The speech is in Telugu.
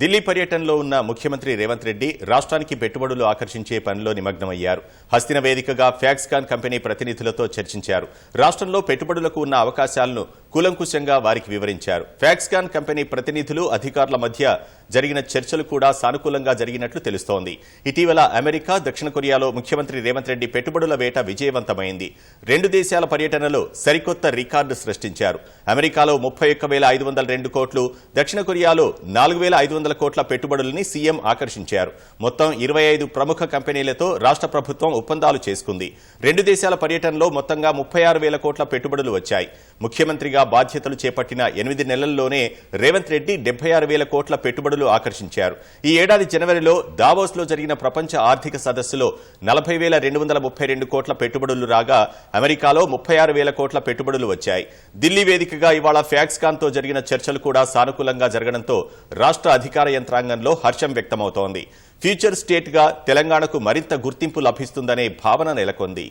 ఢిల్లీ పర్యటనలో ఉన్న ముఖ్యమంత్రి రేవంత్ రెడ్డి రాష్ట్రానికి పెట్టుబడులు ఆకర్షించే పనిలో నిమగ్నమయ్యారు. హస్తిన వేదికగా ఫ్యాక్స్కాన్ కంపెనీ ప్రతినిధులతో చర్చించారు. రాష్ట్రంలో పెట్టుబడులకు ఉన్న అవకాశాలను కూలంకుశంగా వారికి వివరించారు. ఫ్యాక్స్కాన్ కంపెనీ ప్రతినిధులు అధికారుల మధ్య జరిగిన చర్చలు కూడా సానుకూలంగా జరిగినట్లు తెలుస్తోంది. ఇటీవల అమెరికా దక్షిణ కొరియాలో ముఖ్యమంత్రి రేవంత్ రెడ్డి పెట్టుబడుల వేట విజయవంతమైంది. రెండు దేశాల పర్యటనలో సరికొత్త రికార్డు సృష్టించారు. అమెరికాలో ముప్పై వేల ఐదు వందల రెండు కోట్లు దక్షిణ కొరియాలో నాలుగు వేల ఐదు వందల కోట్ల పెట్టుబడులని సీఎం ఆకర్షించారు. మొత్తం ఇరవై ఐదు ప్రముఖ కంపెనీలతో రాష్ట్ర ప్రభుత్వం ఒప్పందాలు చేసుకుంది. రెండు దేశాల పర్యటనలో మొత్తంగా ముప్పై ఆరు వేల కోట్ల పెట్టుబడులు వచ్చాయి. ముఖ్యమంత్రిగా బాధ్యతలు చేపట్టిన ఎనిమిది నెలల్లోనే రేవంత్ రెడ్డి డెబ్బై ఆరు వేల కోట్ల పెట్టుబడులు ఆకర్షించారు. ఈ ఏడాది జనవరిలో దావోస్లో జరిగిన ప్రపంచ ఆర్థిక సదస్సులో నలభై వేల రెండు వందల ముప్పై రెండు కోట్ల పెట్టుబడులు రాగా అమెరికాలో ముప్పై ఆరు వేల కోట్ల పెట్టుబడులు వచ్చాయి. ఢిల్లీ వేదికగా ఇవాళ ఫ్యాక్స్కాన్తో జరిగిన చర్చలు కూడా సానుకూలంగా జరగడంతో రాష్ట్ర అధికార యంత్రాంగంలో హర్షం వ్యక్తమవుతోంది. ఫ్యూచర్ స్టేట్గా తెలంగాణకు మరింత గుర్తింపు లభిస్తుందనే భావన నెలకొంది.